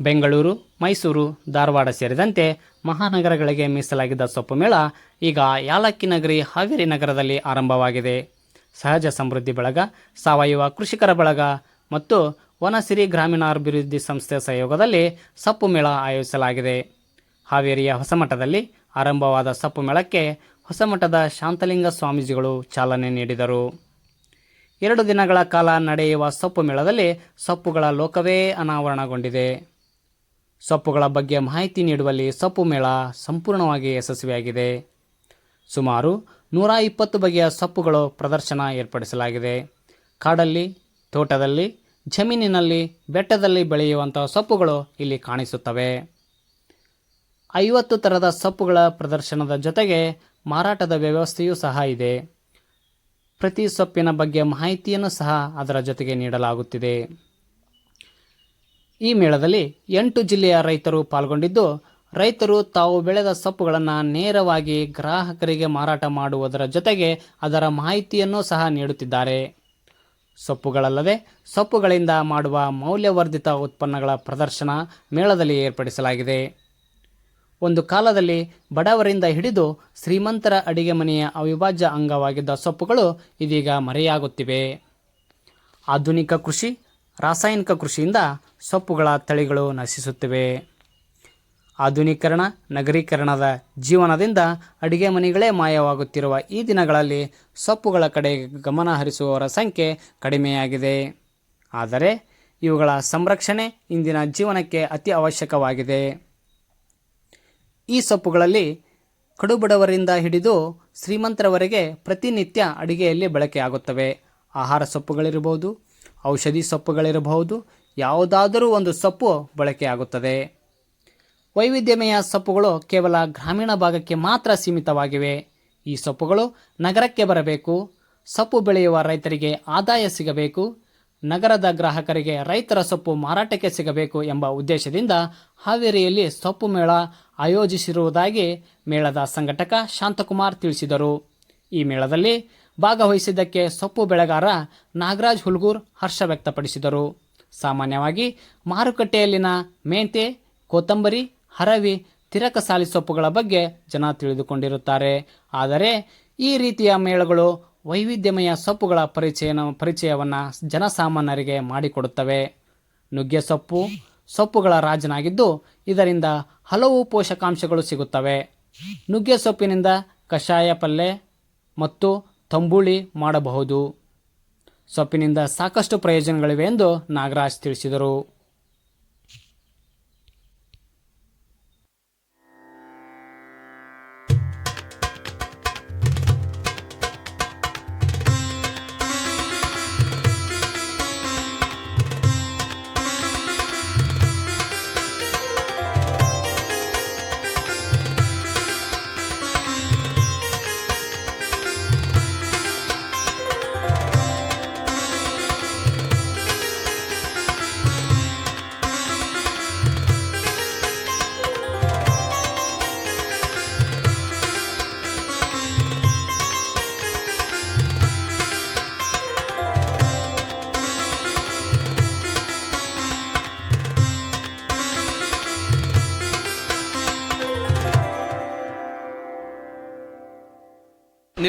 ಬೆಂಗಳೂರು, ಮೈಸೂರು, ಧಾರವಾಡ ಸೇರಿದಂತೆ ಮಹಾನಗರಗಳಿಗೆ ಮೀಸಲಾಗಿದ್ದ ಸೊಪ್ಪು ಮೇಳ ಈಗ ಯಾಲಕ್ಕಿ ನಗರಿ, ಹಾವೇರಿ ನಗರದಲ್ಲಿ ಆರಂಭವಾಗಿದೆ. ಸಹಜ ಸಮೃದ್ಧಿ ಬಳಗ, ಸಾವಯವ ಕೃಷಿಕರ ಬಳಗ ಮತ್ತು ವನಸಿರಿ ಗ್ರಾಮೀಣಾಭಿವೃದ್ಧಿ ಸಂಸ್ಥೆ ಸಹಯೋಗದಲ್ಲಿ ಸೊಪ್ಪು ಮೇಳ ಆಯೋಜಿಸಲಾಗಿದೆ. ಹಾವೇರಿಯ ಹೊಸಮಠದಲ್ಲಿ ಆರಂಭವಾದ ಸೊಪ್ಪು ಮೇಳಕ್ಕೆ ಹೊಸಮಠದ ಶಾಂತಲಿಂಗ ಸ್ವಾಮೀಜಿಗಳು ಚಾಲನೆ ನೀಡಿದರು. ಎರಡು ದಿನಗಳ ಕಾಲ ನಡೆಯುವ ಸೊಪ್ಪು ಮೇಳದಲ್ಲಿ ಸೊಪ್ಪುಗಳ ಲೋಕವೇ ಅನಾವರಣಗೊಂಡಿದೆ. ಸೊಪ್ಪುಗಳ ಬಗ್ಗೆ ಮಾಹಿತಿ ನೀಡುವಲ್ಲಿ ಸೊಪ್ಪು ಮೇಳ ಸಂಪೂರ್ಣವಾಗಿ ಯಶಸ್ವಿಯಾಗಿದೆ. ಸುಮಾರು ನೂರ ಇಪ್ಪತ್ತು ಬಗೆಯ ಸೊಪ್ಪುಗಳು ಪ್ರದರ್ಶನ ಏರ್ಪಡಿಸಲಾಗಿದೆ. ಕಾಡಲ್ಲಿ, ತೋಟದಲ್ಲಿ, ಜಮೀನಿನಲ್ಲಿ, ಬೆಟ್ಟದಲ್ಲಿ ಬೆಳೆಯುವಂಥ ಸೊಪ್ಪುಗಳು ಇಲ್ಲಿ ಕಾಣಿಸುತ್ತವೆ. ಐವತ್ತು ಥರದ ಸೊಪ್ಪುಗಳ ಪ್ರದರ್ಶನದ ಜೊತೆಗೆ ಮಾರಾಟದ ವ್ಯವಸ್ಥೆಯೂ ಸಹ ಇದೆ. ಪ್ರತಿ ಸೊಪ್ಪಿನ ಬಗ್ಗೆ ಮಾಹಿತಿಯನ್ನು ಸಹ ಅದರ ಜೊತೆಗೆ ನೀಡಲಾಗುತ್ತಿದೆ. ಈ ಮೇಳದಲ್ಲಿ ಎಂಟು ಜಿಲ್ಲೆಯ ರೈತರು ಪಾಲ್ಗೊಂಡಿದ್ದು, ರೈತರು ತಾವು ಬೆಳೆದ ಸೊಪ್ಪುಗಳನ್ನು ನೇರವಾಗಿ ಗ್ರಾಹಕರಿಗೆ ಮಾರಾಟ ಮಾಡುವುದರ ಜೊತೆಗೆ ಅದರ ಮಾಹಿತಿಯನ್ನು ಸಹ ನೀಡುತ್ತಿದ್ದಾರೆ. ಸೊಪ್ಪುಗಳಲ್ಲದೆ ಸೊಪ್ಪುಗಳಿಂದ ಮಾಡುವ ಮೌಲ್ಯವರ್ಧಿತ ಉತ್ಪನ್ನಗಳ ಪ್ರದರ್ಶನ ಮೇಳದಲ್ಲಿ ಏರ್ಪಡಿಸಲಾಗಿದೆ. ಒಂದು ಕಾಲದಲ್ಲಿ ಬಡವರಿಂದ ಹಿಡಿದು ಶ್ರೀಮಂತರ ಅಡಿಗೆ ಮನೆಯ ಅವಿಭಾಜ್ಯ ಅಂಗವಾಗಿದ್ದ ಸೊಪ್ಪುಗಳು ಇದೀಗ ಮರೆಯಾಗುತ್ತಿವೆ. ಆಧುನಿಕ ಕೃಷಿ, ರಾಸಾಯನಿಕ ಕೃಷಿಯಿಂದ ಸೊಪ್ಪುಗಳ ತಳಿಗಳು ನಶಿಸುತ್ತಿವೆ. ಆಧುನೀಕರಣ, ನಗರೀಕರಣದ ಜೀವನದಿಂದ ಅಡಿಗೆ ಮನೆಗಳೇ ಮಾಯವಾಗುತ್ತಿರುವ ಈ ದಿನಗಳಲ್ಲಿ ಸೊಪ್ಪುಗಳ ಕಡೆ ಗಮನ ಹರಿಸುವವರ ಸಂಖ್ಯೆ ಕಡಿಮೆಯಾಗಿದೆ. ಆದರೆ ಇವುಗಳ ಸಂರಕ್ಷಣೆ ಇಂದಿನ ಜೀವನಕ್ಕೆ ಅತಿ ಅವಶ್ಯಕವಾಗಿದೆ. ಈ ಸೊಪ್ಪುಗಳಲ್ಲಿ ಕಡುಬಡವರಿಂದ ಹಿಡಿದು ಶ್ರೀಮಂತರವರೆಗೆ ಪ್ರತಿನಿತ್ಯ ಅಡಿಗೆಯಲ್ಲಿ ಬಳಕೆಯಾಗುತ್ತವೆ. ಆಹಾರ ಸೊಪ್ಪುಗಳಿರಬಹುದು, ಔಷಧಿ ಸೊಪ್ಪುಗಳಿರಬಹುದು ಯಾವುದಾದರೂ ಒಂದು ಸೊಪ್ಪು ಬಳಕೆಯಾಗುತ್ತದೆ ವೈವಿಧ್ಯಮಯ ಸೊಪ್ಪುಗಳು ಕೇವಲ ಗ್ರಾಮೀಣ ಭಾಗಕ್ಕೆ ಮಾತ್ರ ಸೀಮಿತವಾಗಿವೆ. ಈ ಸೊಪ್ಪುಗಳು ನಗರಕ್ಕೆ ಬರಬೇಕು. ಸೊಪ್ಪು ಬೆಳೆಯುವ ರೈತರಿಗೆ ಆದಾಯ ಸಿಗಬೇಕು. ನಗರದ ಗ್ರಾಹಕರಿಗೆ ರೈತರ ಸೊಪ್ಪು ಮಾರಾಟಕ್ಕೆ ಸಿಗಬೇಕು ಎಂಬ ಉದ್ದೇಶದಿಂದ ಹಾವೇರಿಯಲ್ಲಿ ಸೊಪ್ಪು ಮೇಳ ಆಯೋಜಿಸಿರುವುದಾಗಿ ಮೇಳದ ಸಂಘಟಕ ಶಾಂತಕುಮಾರ್ ತಿಳಿಸಿದರು. ಈ ಮೇಳದಲ್ಲಿ ಭಾಗವಹಿಸಿದ್ದಕ್ಕೆ ಸೊಪ್ಪು ಬೆಳೆಗಾರ ನಾಗರಾಜ್ ಹುಲ್ಗೂರ್ ಹರ್ಷ ವ್ಯಕ್ತಪಡಿಸಿದರು. ಸಾಮಾನ್ಯವಾಗಿ ಮಾರುಕಟ್ಟೆಯಲ್ಲಿನ ಮೆಂತೆ, ಕೊತ್ತಂಬರಿ, ಹರವಿ, ತಿರಕಸಾಲಿ ಸೊಪ್ಪುಗಳ ಬಗ್ಗೆ ಜನ ತಿಳಿದುಕೊಂಡಿರುತ್ತಾರೆ. ಆದರೆ ಈ ರೀತಿಯ ಮೇಳಗಳು ವೈವಿಧ್ಯಮಯ ಸೊಪ್ಪುಗಳ ಪರಿಚಯನ, ಪರಿಚಯವನ್ನು ಜನಸಾಮಾನ್ಯರಿಗೆ ಮಾಡಿಕೊಡುತ್ತವೆ. ನುಗ್ಗೆ ಸೊಪ್ಪು ಸೊಪ್ಪುಗಳ ರಾಜನಾಗಿದ್ದು ಇದರಿಂದ ಹಲವು ಪೋಷಕಾಂಶಗಳು ಸಿಗುತ್ತವೆ. ನುಗ್ಗೆ ಸೊಪ್ಪಿನಿಂದ ಕಷಾಯ ಪಲ್ಯ ಮತ್ತು ತಂಬುಳಿ ಮಾಡಬಹುದು. ಸೊಪ್ಪಿನಿಂದ ಸಾಕಷ್ಟು ಪ್ರಯೋಜನಗಳಿವೆ ಎಂದು ನಾಗರಾಜ್ ತಿಳಿಸಿದರು.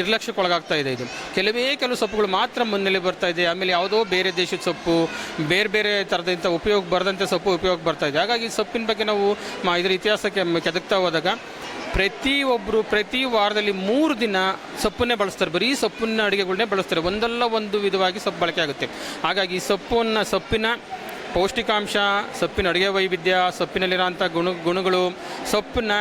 ನಿರ್ಲಕ್ಷ್ಯಕ್ಕೊಳಗಾಗ್ತಾ ಇದೆ ಇದು. ಕೆಲವೇ ಕೆಲವು ಸೊಪ್ಪುಗಳು ಮಾತ್ರ ಮುನ್ನೆಲೆ ಬರ್ತಾ ಇದೆ. ಆಮೇಲೆ ಯಾವುದೋ ಬೇರೆ ದೇಶದ ಸೊಪ್ಪು, ಬೇರೆ ಬೇರೆ ಥರದಂಥ ಉಪಯೋಗ, ಬರದಂಥ ಸೊಪ್ಪು ಉಪಯೋಗ ಬರ್ತಾ ಇದೆ. ಹಾಗಾಗಿ ಸೊಪ್ಪಿನ ಬಗ್ಗೆ ನಾವು ಇದರ ಇತಿಹಾಸಕ್ಕೆ ಕೆದಕ್ತಾ ಹೋದಾಗ ಪ್ರತಿಯೊಬ್ಬರು ಪ್ರತಿ ವಾರದಲ್ಲಿ ಮೂರು ದಿನ ಸೊಪ್ಪನ್ನೇ ಬಳಸ್ತಾರೆ. ಬರೀ ಸೊಪ್ಪಿನ ಅಡುಗೆಗಳನ್ನೇ ಬಳಸ್ತಾರೆ. ಒಂದಲ್ಲ ಒಂದು ವಿಧವಾಗಿ ಸೊಪ್ಪು ಬಳಕೆ ಆಗುತ್ತೆ. ಹಾಗಾಗಿ ಸೊಪ್ಪನ್ನು, ಸೊಪ್ಪಿನ ಪೌಷ್ಟಿಕಾಂಶ, ಸೊಪ್ಪಿನ ಅಡುಗೆ ವೈವಿಧ್ಯ ಸೊಪ್ಪಿನಲ್ಲಿರೋಂಥ ಗುಣ ಗುಣಗಳು, ಸೊಪ್ಪನ್ನ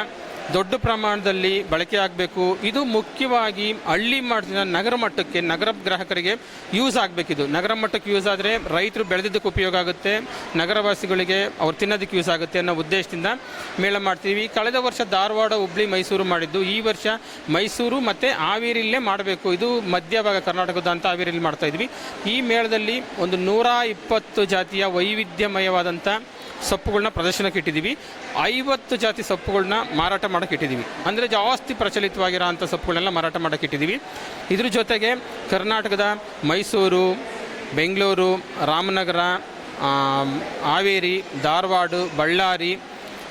ದೊಡ್ಡ ಪ್ರಮಾಣದಲ್ಲಿ ಬಳಕೆ ಆಗಬೇಕು. ಇದು ಮುಖ್ಯವಾಗಿ ಹಳ್ಳಿ ಮಟ್ಟದಿಂದ ನಗರ ಮಟ್ಟಕ್ಕೆ ನಗರ ಗ್ರಾಹಕರಿಗೆ ಯೂಸ್ ಆಗಬೇಕಿದು. ನಗರ ಮಟ್ಟಕ್ಕೆ ಯೂಸ್ ಆದರೆ ರೈತರು ಬೆಳೆದಿದ್ದಕ್ಕೆ ಉಪಯೋಗ ಆಗುತ್ತೆ. ನಗರವಾಸಿಗಳಿಗೆ ಅವ್ರು ತಿನ್ನೋದಕ್ಕೆ ಯೂಸ್ ಆಗುತ್ತೆ ಅನ್ನೋ ಉದ್ದೇಶದಿಂದ ಮೇಳ ಮಾಡ್ತೀವಿ. ಕಳೆದ ವರ್ಷ ಧಾರವಾಡ, ಹುಬ್ಳಿ, ಮೈಸೂರು ಮಾಡಿದ್ದು. ಈ ವರ್ಷ ಮೈಸೂರು ಮತ್ತು ಹಾವೇರಿಯಲ್ಲೇ ಮಾಡಬೇಕು. ಇದು ಮಧ್ಯಭಾಗ ಕರ್ನಾಟಕದ ಅಂತ ಹಾವೇರಿಯಲ್ಲಿ ಮಾಡ್ತಾಯಿದ್ವಿ ಈ ಮೇಳದಲ್ಲಿ ಒಂದು ನೂರ ಇಪ್ಪತ್ತು ಜಾತಿಯ ವೈವಿಧ್ಯಮಯವಾದಂಥ ಸೊಪ್ಪುಗಳನ್ನ ಪ್ರದರ್ಶನಕ್ಕೆ ಇಟ್ಟಿದ್ದೀವಿ. ಐವತ್ತು ಜಾತಿ ಸೊಪ್ಪುಗಳನ್ನ ಮಾರಾಟ ಮಾಡೋಕೆ ಇಟ್ಟಿದ್ದೀವಿ. ಅಂದರೆ ಜಾಸ್ತಿ ಪ್ರಚಲಿತವಾಗಿರೋ ಅಂಥ ಸೊಪ್ಪುಗಳನ್ನೆಲ್ಲ ಮಾರಾಟ ಮಾಡೋಕೆ ಇಟ್ಟಿದ್ದೀವಿ. ಇದ್ರ ಜೊತೆಗೆ ಕರ್ನಾಟಕದ ಮೈಸೂರು, ಬೆಂಗಳೂರು, ರಾಮನಗರ ಹಾವೇರಿ, ಧಾರವಾಡ, ಬಳ್ಳಾರಿ,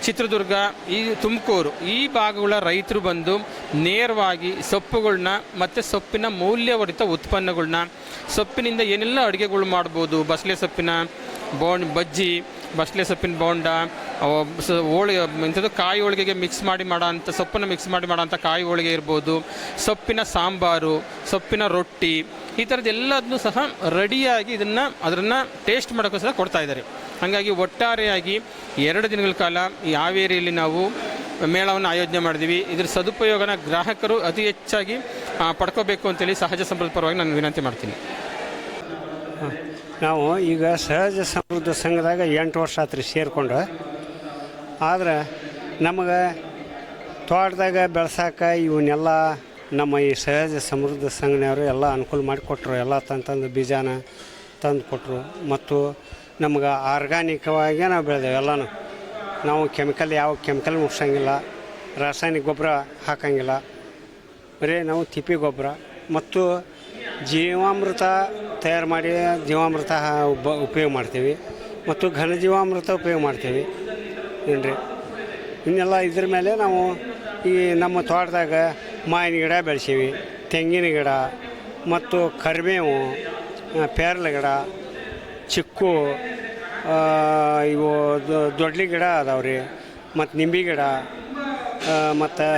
ಚಿತ್ರದುರ್ಗ, ಈ ತುಮಕೂರು ಈ ಭಾಗಗಳ ರೈತರು ಬಂದು ನೇರವಾಗಿ ಸೊಪ್ಪುಗಳನ್ನ ಮತ್ತು ಸೊಪ್ಪಿನ ಮೌಲ್ಯವರಿತ ಉತ್ಪನ್ನಗಳನ್ನ ಸೊಪ್ಪಿನಿಂದ ಏನೆಲ್ಲ ಅಡುಗೆಗಳು ಮಾಡ್ಬೋದು ಬಸಳೆ ಸೊಪ್ಪಿನ ಬೋಣ್ ಬಜ್ಜಿ ಬಸಳೆ ಸೊಪ್ಪಿನ ಬೋಂಡ ಹೋಳಿಗೆ ಇಂಥದ್ದು ಕಾಯಿ ಹೋಳಿಗೆಗೆ ಮಿಕ್ಸ್ ಮಾಡಿ ಮಾಡೋ ಅಂಥ ಸೊಪ್ಪನ್ನು ಮಿಕ್ಸ್ ಮಾಡಿ ಮಾಡೋ ಅಂಥ ಕಾಯಿ ಹೋಳಿಗೆ ಇರ್ಬೋದು. ಸೊಪ್ಪಿನ ಸಾಂಬಾರು, ಸೊಪ್ಪಿನ ರೊಟ್ಟಿ, ಈ ಥರದ್ದು ಎಲ್ಲದನ್ನೂ ಸಹ ರೆಡಿಯಾಗಿ ಇದನ್ನು ಅದನ್ನು ಟೇಸ್ಟ್ ಮಾಡೋಕ್ಕೋಸ್ಕರ ಕೊಡ್ತಾ ಇದ್ದಾರೆ. ಹಾಗಾಗಿ ಒಟ್ಟಾರೆಯಾಗಿ ಎರಡು ದಿನಗಳ ಕಾಲ ಈ ಹಾವೇರಿಯಲ್ಲಿ ನಾವು ಮೇಳವನ್ನು ಆಯೋಜನೆ ಮಾಡಿದ್ವಿ ಇದರ ಸದುಪಯೋಗನ ಗ್ರಾಹಕರು ಅತಿ ಹೆಚ್ಚಾಗಿ ಪಡ್ಕೋಬೇಕು ಅಂತೇಳಿ ಸಹಜ ಸಂಪದ ಪರವಾಗಿ ನಾನು ವಿನಂತಿ ಮಾಡ್ತೀನಿ. ನಾವು ಈಗ ಸಹಜ ಸಮೃದ್ಧ ಸಂಘದಾಗ ಎಂಟು ವರ್ಷ ಆತ್ರಿ ಸೇರಿಕೊಂಡು. ಆದ್ರೆ ನಮಗೆ ತೋಟದಾಗ ಬೆಳ್ಸಾಕ ಇವನ್ನೆಲ್ಲ ನಮ್ಮ ಈ ಸಹಜ ಸಮೃದ್ಧ ಸಂಘನವರು ಎಲ್ಲ ಅನುಕೂಲ ಮಾಡಿಕೊಟ್ರು ಎಲ್ಲ ತಂತಂದು ಬೀಜನ ತಂದು ಕೊಟ್ಟರು ಮತ್ತು ನಮ್ಗೆ ಆರ್ಗಾನಿಕವಾಗೇ ನಾವು ಬೆಳೆದೇವೆ ಎಲ್ಲನೂ. ನಾವು ಕೆಮಿಕಲ್ ಯಾವ ಕೆಮಿಕಲ್ ಮುಟ್ಸಂಗಿಲ್ಲ ರಾಸಾಯನಿಕ ಗೊಬ್ಬರ ಹಾಕಂಗಿಲ್ಲ. ಬರೀ ನಾವು ತಿಪ್ಪಿ ಗೊಬ್ಬರ ಮತ್ತು ಜೀವಾಮೃತ ತಯಾರು ಮಾಡಿ ಜೀವಾಮೃತ ಉಪ ಉಪಯೋಗ ಮಾಡ್ತೀವಿ ಮತ್ತು ಘನ ಜೀವಾಮೃತ ಉಪಯೋಗ ಮಾಡ್ತೀವಿ. ಏನ್ರಿ? ಇನ್ನೆಲ್ಲ ಇದ್ರ ಮೇಲೆ ನಾವು ಈ ನಮ್ಮ ತೋಟದಾಗ ಮಾವಿನ ಗಿಡ ಬೆಳೆಸೀವಿ, ತೆಂಗಿನ ಗಿಡ ಮತ್ತು ಕರಿಬೇವು ಪೇರಲ ಗಿಡ, ಚಿಕ್ಕು ಇವು ದೊಡ್ಲಿ ಗಿಡ ಅದಾವೆ ರೀ, ಮತ್ತು ನಿಂಬೆ ಗಿಡ ಮತ್ತು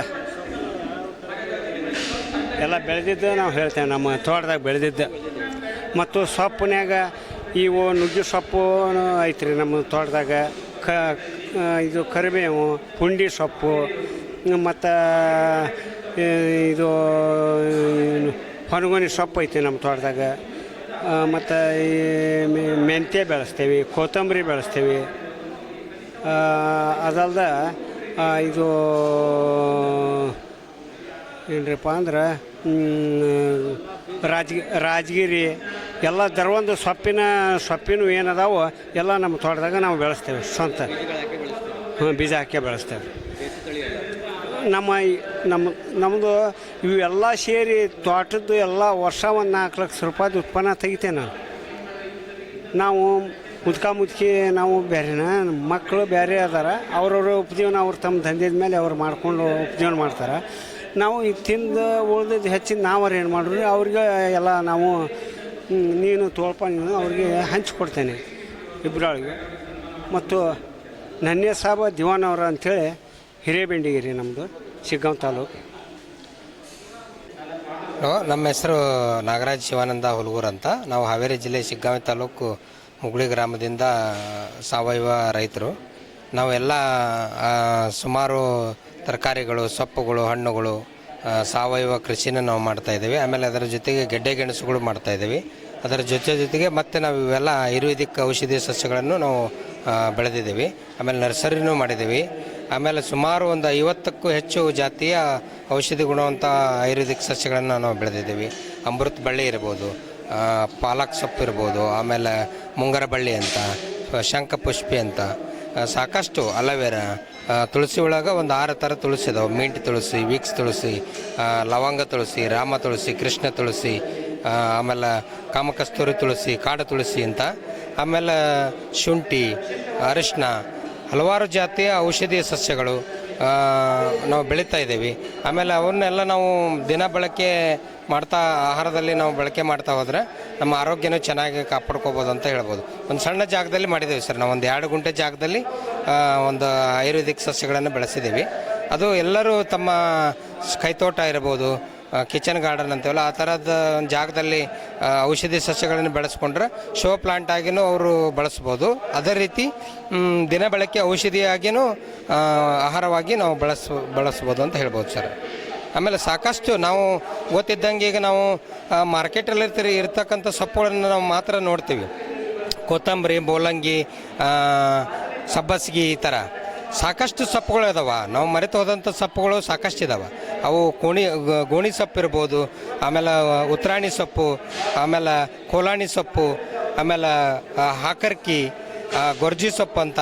ಎಲ್ಲ ಬೆಳೆದಿದ್ದು ನಾವು ಹೇಳ್ತೇವೆ ನಮ್ಮ ತೋಟದಾಗ ಬೆಳೆದಿದ್ದು. ಮತ್ತು ಸೊಪ್ಪನ್ಯಾಗ ಇವು ನುಗ್ಗೆ ಸೊಪ್ಪು ಐತ್ರಿ ನಮ್ಮ ತೋಟದಾಗ. ಕ ಇದು ಕರಿಬೇವು ಪುಂಡಿ ಸೊಪ್ಪು, ಮತ್ತು ಇದು ಹೊನಗೊನಿ ಸೊಪ್ಪು ಐತಿ ನಮ್ಮ ತೋಟದಾಗ. ಮತ್ತು ಈ ಮೆಂತ್ಯ ಬೆಳೆಸ್ತೇವೆ, ಕೊತ್ತಂಬರಿ ಬೆಳೆಸ್ತೇವೆ. ಅದಲ್ದ ಇದು, ಏನ್ರಪ್ಪ ಅಂದ್ರೆ ರಾಜಗಿ, ರಾಜಗಿರಿ ಎಲ್ಲ ದರವೊಂದು ಸೊಪ್ಪಿನ ಸೊಪ್ಪಿನ ಏನದಾವು ಎಲ್ಲ ನಮ್ಮ ತೋಟದಾಗ ನಾವು ಬೆಳೆಸ್ತೇವೆ, ಸ್ವಂತ. ಹ್ಞೂ ಬೀಜ ಹಾಕಿ ಬೆಳೆಸ್ತೇವೆ. ನಮ್ಮ ನಮ್ಮ ನಮ್ಮದು ಇವೆಲ್ಲ ಸೇರಿ ತೋಟದ್ದು ಎಲ್ಲ ವರ್ಷ ಒಂದು ನಾಲ್ಕು ಲಕ್ಷ ರೂಪಾಯಿದು ಉತ್ಪನ್ನ ತೆಗಿತೇನೆ ನಾನು. ನಾವು ಮುದ್ಕ ಮುದ್ಕಿ ನಾವು ಬೇರೆನ ಮಕ್ಕಳು ಬೇರೆ ಅದಾರ, ಅವ್ರವ್ರ ಉಪಜೀವನ ಅವ್ರು ತಮ್ಮ ದಂಧೆದ ಮೇಲೆ ಅವ್ರು ಮಾಡ್ಕೊಂಡು ಉಪಜೀವನ ಮಾಡ್ತಾರೆ. ನಾವು ಈ ತಿಂದು ಉಳ್ದಿದ್ದು ಹೆಚ್ಚಿನ ನಾವ್ರು ಏನು ಮಾಡ್ರಿ, ಅವ್ರಿಗೆ ಎಲ್ಲ ನಾವು ನೀನು ತೋಳ್ಪ ನೀನು ಅವ್ರಿಗೆ ಹಂಚಿಕೊಡ್ತೇನೆ ಇಬ್ಬರೊಳಗೆ ಮತ್ತು ನನ್ನೇ ಸಾಬ ದಿವಾನ್ ಅವ್ರ ಅಂಥೇಳಿ ಹಿರೇಬೆಂಡಿಗಿರಿ ನಮ್ಮದು ಶಿಗ್ಗಾಂವ್ ತಾಲೂಕು. ಹಲೋ, ನಮ್ಮ ಹೆಸರು ನಾಗರಾಜ್ ಶಿವಾನಂದ ಹುಲ್ಗೂರ್ ಅಂತ. ನಾವು ಹಾವೇರಿ ಜಿಲ್ಲೆ ಶಿಗ್ಗಾಂವಿ ತಾಲೂಕು ಮುಗುಳಿ ಗ್ರಾಮದಿಂದ ಸಾವಯವ ರೈತರು. ನಾವೆಲ್ಲ ಸುಮಾರು ತರಕಾರಿಗಳು, ಸೊಪ್ಪುಗಳು, ಹಣ್ಣುಗಳು ಸಾವಯವ ಕೃಷಿನ ನಾವು ಮಾಡ್ತಾ ಇದ್ದೀವಿ. ಆಮೇಲೆ ಅದರ ಜೊತೆಗೆ ಗೆಡ್ಡೆ ಗೆಣಸುಗಳು ಮಾಡ್ತಾ ಇದ್ದೀವಿ. ಅದರ ಜೊತೆ ಜೊತೆಗೆ ಮತ್ತೆ ನಾವು ಇವೆಲ್ಲ ಆಯುರ್ವೇದಿಕ್ ಔಷಧಿ ಸಸ್ಯಗಳನ್ನು ನಾವು ಬೆಳೆದಿದ್ದೀವಿ. ಆಮೇಲೆ ನರ್ಸರಿನೂ ಮಾಡಿದ್ದೀವಿ. ಆಮೇಲೆ ಸುಮಾರು ಒಂದು ಐವತ್ತಕ್ಕೂ ಹೆಚ್ಚು ಜಾತಿಯ ಔಷಧಿ ಗುಣವಂಥ ಆಯುರ್ವೇದಿಕ್ ಸಸ್ಯಗಳನ್ನು ನಾವು ಬೆಳೆದಿದ್ದೀವಿ. ಅಮೃತ ಬಳ್ಳಿ ಇರ್ಬೋದು ಪಾಲಕ್ ಸೊಪ್ಪು ಇರ್ಬೋದು, ಆಮೇಲೆ ಮುಂಗರ ಬಳ್ಳಿ ಅಂತ, ಶಂಖಪುಷ್ಪಿ ಅಂತ ಸಾಕಷ್ಟು ಅಲವೇರ ತುಳಸಿ ಒಳಗೆ ಒಂದು ಆರು ಥರ ತುಳಸಿ ಇದಾವೆ. ಮಿಂಟ್ ತುಳಸಿ, ವೀಕ್ಸ್ ತುಳಸಿ ಲವಂಗ ತುಳಸಿ, ರಾಮ ತುಳಸಿ, ಕೃಷ್ಣ ತುಳಸಿ ಆಮೇಲೆ ಕಾಮಕಸ್ತೂರಿ ತುಳಸಿ, ಕಾಡು ತುಳಸಿ ಅಂತ. ಆಮೇಲೆ ಶುಂಠಿ ಅರಿಶಿನ ಹಲವಾರು ಜಾತಿಯ ಔಷಧೀಯ ಸಸ್ಯಗಳು. ನಾವು ಬೆಳೀತಾ ಇದ್ದೀವಿ. ಆಮೇಲೆ ಅವನ್ನೆಲ್ಲ ನಾವು ದಿನ ಬಳಕೆ ಮಾಡ್ತಾ, ಆಹಾರದಲ್ಲಿ ನಾವು ಬಳಕೆ ಮಾಡ್ತಾ ಹೋದರೆ ನಮ್ಮ ಆರೋಗ್ಯನೂ ಚೆನ್ನಾಗಿ ಕಾಪಾಡ್ಕೋಬೋದು ಅಂತ ಹೇಳ್ಬೋದು. ಒಂದು ಸಣ್ಣ ಜಾಗದಲ್ಲಿ ಮಾಡಿದ್ದೀವಿ ಸರ್. ನಾವು ಒಂದು ಎರಡು ಗುಂಟೆ ಜಾಗದಲ್ಲಿ ಒಂದು ಆಯುರ್ವೇದಿಕ್ ಸಸ್ಯಗಳನ್ನು ಬೆಳೆಸಿದ್ದೀವಿ. ಅದು ಎಲ್ಲರೂ ತಮ್ಮ ಕೈತೋಟ ಇರ್ಬೋದು ಕಿಚನ್ ಗಾರ್ಡನ್ ಅಂತೀವಲ್ಲ, ಆ ಥರದ ಜಾಗದಲ್ಲಿ ಔಷಧಿ ಸಸ್ಯಗಳನ್ನು ಬೆಳೆಸ್ಕೊಂಡ್ರೆ ಶೋ ಪ್ಲಾಂಟ್ ಆಗಿನೂ ಅವರು ಬಳಸ್ಬೋದು. ಅದೇ ರೀತಿ ದಿನ ಬಳಕೆ ಔಷಧಿಯಾಗಿಯೂ ಆಹಾರವಾಗಿ ನಾವು ಬಳಸ್, ಬಳಸ್ಬೋದು ಅಂತ ಹೇಳ್ಬೋದು ಸರ್. ಆಮೇಲೆ ಸಾಕಷ್ಟು ನಾವು ಗೊತ್ತಿದ್ದಂಗೆ ಈಗ ನಾವು ಮಾರ್ಕೆಟಲ್ಲಿ ಇರ್ತೀರಿ, ಇರ್ತಕ್ಕಂಥ ಸೊಪ್ಪುಗಳನ್ನು ನಾವು ಮಾತ್ರ ನೋಡ್ತೀವಿ. ಕೊತ್ತಂಬರಿ, ಮೂಲಂಗಿ ಸಬ್ಬಸ್ಗಿ ಸಬ್ಬಸಿಗೆ ಈ ಥರ ಸಾಕಷ್ಟು ಸೊಪ್ಪುಗಳು ಇದಾವೆ ನಾವು ಮರೆತು ಹೋದಂಥ ಸೊಪ್ಪುಗಳು ಸಾಕಷ್ಟು ಇದಾವೆ ಅವು ಕೋಣಿ ಗೋಣಿ ಸೊಪ್ಪು ಇರ್ಬೋದು, ಆಮೇಲೆ ಉತ್ತರಾಣಿ ಸೊಪ್ಪು, ಆಮೇಲೆ ಕೋಲಾಣಿ ಸೊಪ್ಪು, ಆಮೇಲೆ ಹಾಕರ್ಕಿ ಗೊರ್ಜಿ ಸೊಪ್ಪು ಅಂತ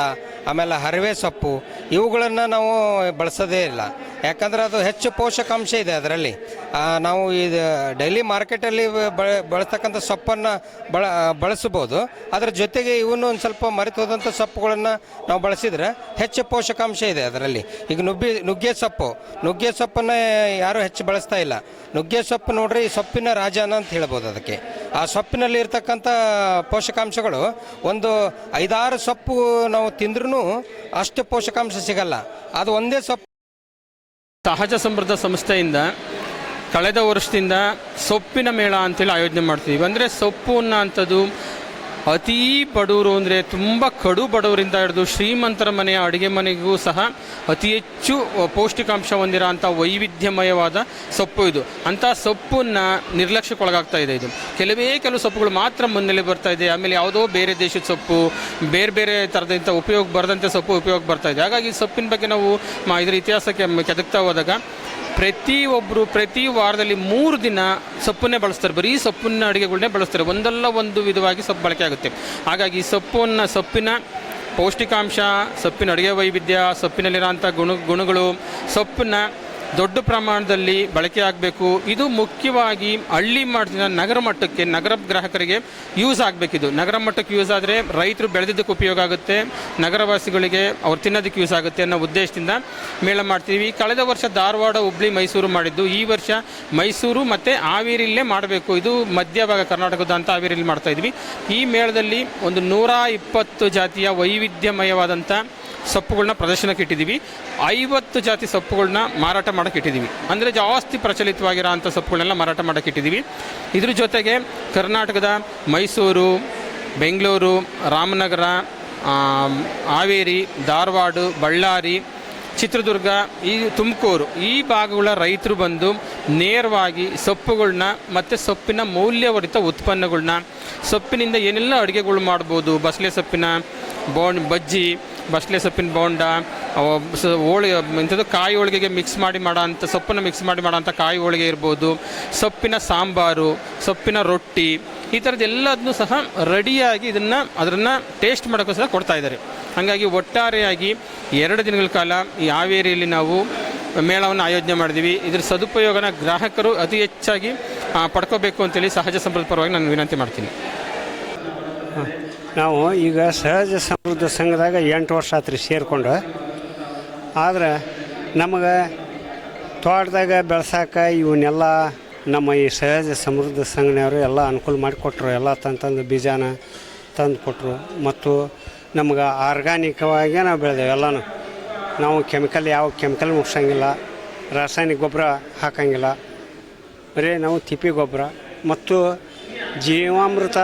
ಆಮೇಲೆ ಹರವೆ ಸೊಪ್ಪು, ಇವುಗಳನ್ನು ನಾವು ಬಳಸೋದೇ ಇಲ್ಲ. ಯಾಕಂದ್ರೆ ಅದು ಹೆಚ್ಚು ಪೋಷಕಾಂಶ ಇದೆ ಅದರಲ್ಲಿ. ನಾವು ಇದು ಡೈಲಿ ಮಾರ್ಕೆಟಲ್ಲಿ ಬಳ ಬಳಸ್ತಕ್ಕಂಥ ಸೊಪ್ಪನ್ನು ಬಳ ಬಳಸ್ಬೋದು ಅದರ ಜೊತೆಗೆ ಇವನು ಒಂದು ಸ್ವಲ್ಪ ಮರೆತು ಹೋದಂಥ ಸೊಪ್ಪುಗಳನ್ನು ನಾವು ಬಳಸಿದ್ರೆ ಹೆಚ್ಚು ಪೋಷಕಾಂಶ ಇದೆ ಅದರಲ್ಲಿ. ಈಗ ನುಬ್ಬಿ ನುಗ್ಗೆ ಸೊಪ್ಪು. ನುಗ್ಗೆ ಸೊಪ್ಪನ್ನು ಯಾರೂ ಹೆಚ್ಚು ಬಳಸ್ತಾ ಇಲ್ಲ. ನುಗ್ಗೆ ಸೊಪ್ಪು ನೋಡ್ರಿ ಸೊಪ್ಪಿನ ರಾಜನ ಅಂತ ಹೇಳ್ಬೋದು ಅದಕ್ಕೆ. ಆ ಸೊಪ್ಪಿನಲ್ಲಿ ಇರ್ತಕ್ಕಂಥ ಪೋಷಕಾಂಶಗಳು ಒಂದು ಐದಾರು ಸೊಪ್ಪು ನಾವು ತಿಂದ್ರೂ ಅಷ್ಟು ಪೋಷಕಾಂಶ ಸಿಗಲ್ಲ. ಅದು ಒಂದೇ ಸೊಪ್ಪು ಸಹಜ ಸಮೃದ್ಧ ಸಂಸ್ಥೆಯಿಂದ ಕಳೆದ ವರ್ಷದಿಂದ ಸೊಪ್ಪಿನ ಮೇಳ ಅಂತೇಳಿ ಆಯೋಜನೆ ಮಾಡ್ತೀವಿ. ಅಂದರೆ ಸೊಪ್ಪು ಅನ್ನೋಂಥದ್ದು ಅತೀ ಬಡವರು ಅಂದರೆ ತುಂಬ ಕಡು ಬಡವರಿಂದ ಹಿಡಿದು ಶ್ರೀಮಂತರ ಮನೆಯ ಅಡುಗೆ ಮನೆಗೂ ಸಹ ಅತಿ ಹೆಚ್ಚು ಪೌಷ್ಟಿಕಾಂಶ ಹೊಂದಿರೋ ಅಂಥ ವೈವಿಧ್ಯಮಯವಾದ ಸೊಪ್ಪು ಇದು. ಅಂಥ ಸೊಪ್ಪನ್ನು ನಿರ್ಲಕ್ಷ್ಯಕ್ಕೊಳಗಾಗ್ತಾ ಇದೆ ಇದು. ಕೆಲವೇ ಕೆಲವು ಸೊಪ್ಪುಗಳು ಮಾತ್ರ ಮುನ್ನೆಲೆ ಬರ್ತಾ ಇದೆ. ಆಮೇಲೆ ಯಾವುದೋ ಬೇರೆ ದೇಶದ ಸೊಪ್ಪು, ಬೇರೆ ಬೇರೆ ಥರದಂಥ ಉಪಯೋಗ ಬರದಂಥ ಸೊಪ್ಪು ಉಪಯೋಗ ಬರ್ತಾ ಇದೆ. ಹಾಗಾಗಿ ಸೊಪ್ಪಿನ ಬಗ್ಗೆ ನಾವು ಇದರ ಇತಿಹಾಸಕ್ಕೆ ಕೆದಕ್ತಾ ಹೋದಾಗ ಪ್ರತಿ ಒಬ್ಬರು ಪ್ರತಿ ವಾರದಲ್ಲಿ ಮೂರು ದಿನ ಸೊಪ್ಪನ್ನೇ ಬಳಸ್ತಾರೆ. ಬರೀ ಸೊಪ್ಪಿನ ಅಡುಗೆಗಳನ್ನೇ ಬಳಸ್ತಾರೆ. ಒಂದಲ್ಲ ಒಂದು ವಿಧವಾಗಿ ಸೊಪ್ಪು ಬಳಕೆ ಆಗುತ್ತೆ. ಹಾಗಾಗಿ ಸೊಪ್ಪನ್ನು, ಸೊಪ್ಪಿನ ಪೌಷ್ಟಿಕಾಂಶ, ಸೊಪ್ಪಿನ ಅಡುಗೆ ವೈವಿಧ್ಯ ಸೊಪ್ಪಿನಲ್ಲಿರೋಂಥ ಗುಣ, ಗುಣಗಳು, ಸೊಪ್ಪನ್ನ ದೊಡ್ಡ ಪ್ರಮಾಣದಲ್ಲಿ ಬಳಕೆ ಆಗಬೇಕು. ಇದು ಮುಖ್ಯವಾಗಿ ಹಳ್ಳಿ ಮಾಡ್ತಿನ ನಗರ ಮಟ್ಟಕ್ಕೆ ನಗರ ಗ್ರಾಹಕರಿಗೆ ಯೂಸ್ ಆಗಬೇಕಿದು. ನಗರ ಮಟ್ಟಕ್ಕೆ ಯೂಸ್ ಆದರೆ ರೈತರು ಬೆಳೆದಿದ್ದಕ್ಕೆ ಉಪಯೋಗ ಆಗುತ್ತೆ. ನಗರವಾಸಿಗಳಿಗೆ ಅವ್ರು ತಿನ್ನೋದಕ್ಕೆ ಯೂಸ್ ಆಗುತ್ತೆ ಅನ್ನೋ ಉದ್ದೇಶದಿಂದ ಮೇಳ ಮಾಡ್ತೀವಿ. ಕಳೆದ ವರ್ಷ ಧಾರವಾಡ, ಹುಬ್ಳಿ, ಮೈಸೂರು ಮಾಡಿದ್ದು. ಈ ವರ್ಷ ಮೈಸೂರು ಮತ್ತು ಹಾವೇರಿಯಲ್ಲೇ ಮಾಡಬೇಕು. ಇದು ಮಧ್ಯಭಾಗ ಕರ್ನಾಟಕದ ಅಂತ ಹಾವೇರಿಯಲ್ಲಿ ಮಾಡ್ತಾ ಇದ್ವಿ. ಈ ಮೇಳದಲ್ಲಿ ಒಂದು ನೂರ ಇಪ್ಪತ್ತು ಜಾತಿಯ ವೈವಿಧ್ಯಮಯವಾದಂಥ ಸೊಪ್ಪುಗಳನ್ನ ಪ್ರದರ್ಶನಕ್ಕೆ ಇಟ್ಟಿದ್ದೀವಿ. ಐವತ್ತು ಜಾತಿ ಸೊಪ್ಪುಗಳನ್ನ ಮಾರಾಟ ಮಾಡೋಕೆ ಇಟ್ಟಿದ್ದೀವಿ. ಅಂದರೆ ಜಾಸ್ತಿ ಪ್ರಚಲಿತವಾಗಿರೋ ಅಂಥ ಸೊಪ್ಪುಗಳನ್ನೆಲ್ಲ ಮಾರಾಟ ಮಾಡೋಕೆ ಇಟ್ಟಿದ್ದೀವಿ. ಇದ್ರ ಜೊತೆಗೆ ಕರ್ನಾಟಕದ ಮೈಸೂರು, ಬೆಂಗಳೂರು, ರಾಮನಗರ ಹಾವೇರಿ, ಧಾರವಾಡ, ಬಳ್ಳಾರಿ, ಚಿತ್ರದುರ್ಗ, ಈ ತುಮಕೂರು, ಈ ಭಾಗಗಳ ರೈತರು ಬಂದು ನೇರವಾಗಿ ಸೊಪ್ಪುಗಳನ್ನ ಮತ್ತು ಸೊಪ್ಪಿನ ಮೌಲ್ಯವರಿತ ಉತ್ಪನ್ನಗಳನ್ನ ಸೊಪ್ಪಿನಿಂದ ಏನೆಲ್ಲ ಅಡುಗೆಗಳು ಮಾಡ್ಬೋದು ಬಸಳೆ ಸೊಪ್ಪಿನ ಬೋಣ್ ಬಜ್ಜಿ ಬಸಳೆ ಸೊಪ್ಪಿನ ಬೋಂಡ ಹೋಳಿಗೆ ಇಂಥದ್ದು ಕಾಯಿ ಹೋಳಿಗೆಗೆ ಮಿಕ್ಸ್ ಮಾಡಿ ಮಾಡೋ ಅಂಥ ಸೊಪ್ಪನ್ನು ಮಿಕ್ಸ್ ಮಾಡಿ ಮಾಡೋಂಥ ಕಾಯಿ ಹೋಳಿಗೆ ಇರ್ಬೋದು. ಸೊಪ್ಪಿನ ಸಾಂಬಾರು, ಸೊಪ್ಪಿನ ರೊಟ್ಟಿ, ಈ ಥರದ್ದು ಎಲ್ಲದನ್ನೂ ಸಹ ರೆಡಿಯಾಗಿ ಇದನ್ನು ಅದನ್ನು ಟೇಸ್ಟ್ ಮಾಡೋಕ್ಕೂ ಕೊಡ್ತಾ ಇದ್ದಾರೆ. ಹಾಗಾಗಿ ಒಟ್ಟಾರೆಯಾಗಿ ಎರಡು ದಿನಗಳ ಕಾಲ ಈ ಹಾವೇರಿಯಲ್ಲಿ ನಾವು ಮೇಳವನ್ನು ಆಯೋಜನೆ ಮಾಡಿದ್ದೀವಿ. ಇದರ ಸದುಪಯೋಗನ ಗ್ರಾಹಕರು ಅತಿ ಹೆಚ್ಚಾಗಿ ಪಡ್ಕೋಬೇಕು ಅಂತೇಳಿ ಸಹಜ ಸಂಪ್ರದ ಪರವಾಗಿ ನಾನು ವಿನಂತಿ ಮಾಡ್ತೀನಿ. ನಾವು ಈಗ ಸಹಜ ಸಮೃದ್ಧ ಸಂಘದಾಗ ಎಂಟು ವರ್ಷ ಆತ್ರಿ ಸೇರಿಕೊಂಡು. ಆದರೆ ನಮಗೆ ತೋಟದಾಗ ಬೆಳ್ಸಾಕ ಇವನ್ನೆಲ್ಲ ನಮ್ಮ ಈ ಸಹಜ ಸಮೃದ್ಧ ಸಂಘನವರು ಎಲ್ಲ ಅನುಕೂಲ ಮಾಡಿಕೊಟ್ರು ಎಲ್ಲ ತಂದು ಬೀಜನ ತಂದು ಕೊಟ್ಟರು ಮತ್ತು ನಮ್ಗೆ ಆರ್ಗಾನಿಕವಾಗೇ ನಾವು ಬೆಳೆದೇವೆ ಎಲ್ಲನೂ. ನಾವು ಕೆಮಿಕಲ್ ಯಾವ ಕೆಮಿಕಲ್ ಮುಗ್ಸೋಂಗಿಲ್ಲ. ರಾಸಾಯನಿಕ ಗೊಬ್ಬರ ಹಾಕಂಗಿಲ್ಲ. ಬರೀ ನಾವು ತಿಪ್ಪಿ ಗೊಬ್ಬರ ಮತ್ತು ಜೀವಾಮೃತ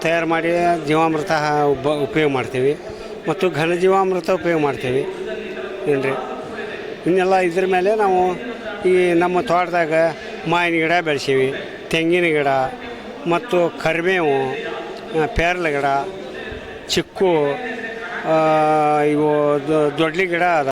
ತಯಾರು ಮಾಡಿ ಜೀವಾಮೃತ ಉಪ- ಉಪಯೋಗ ಮಾಡ್ತೀವಿ ಮತ್ತು ಘನ ಜೀವಾಮೃತ ಉಪಯೋಗ ಮಾಡ್ತೀವಿ. ಏನ್ರಿ? ಇನ್ನೆಲ್ಲ ಇದ್ರ ಮೇಲೆ ನಾವು ಈ ನಮ್ಮ ತೋಟದಾಗ ಮಾವಿನ ಗಿಡ ಬೆಳೆಸೀವಿ, ತೆಂಗಿನ ಗಿಡ ಮತ್ತು ಕರಿಬೇವು ಪೇರ್ಲ ಗಿಡ, ಚಿಕ್ಕು ಇವು ದೊಡ್ಡ ಗಿಡ ಅದ.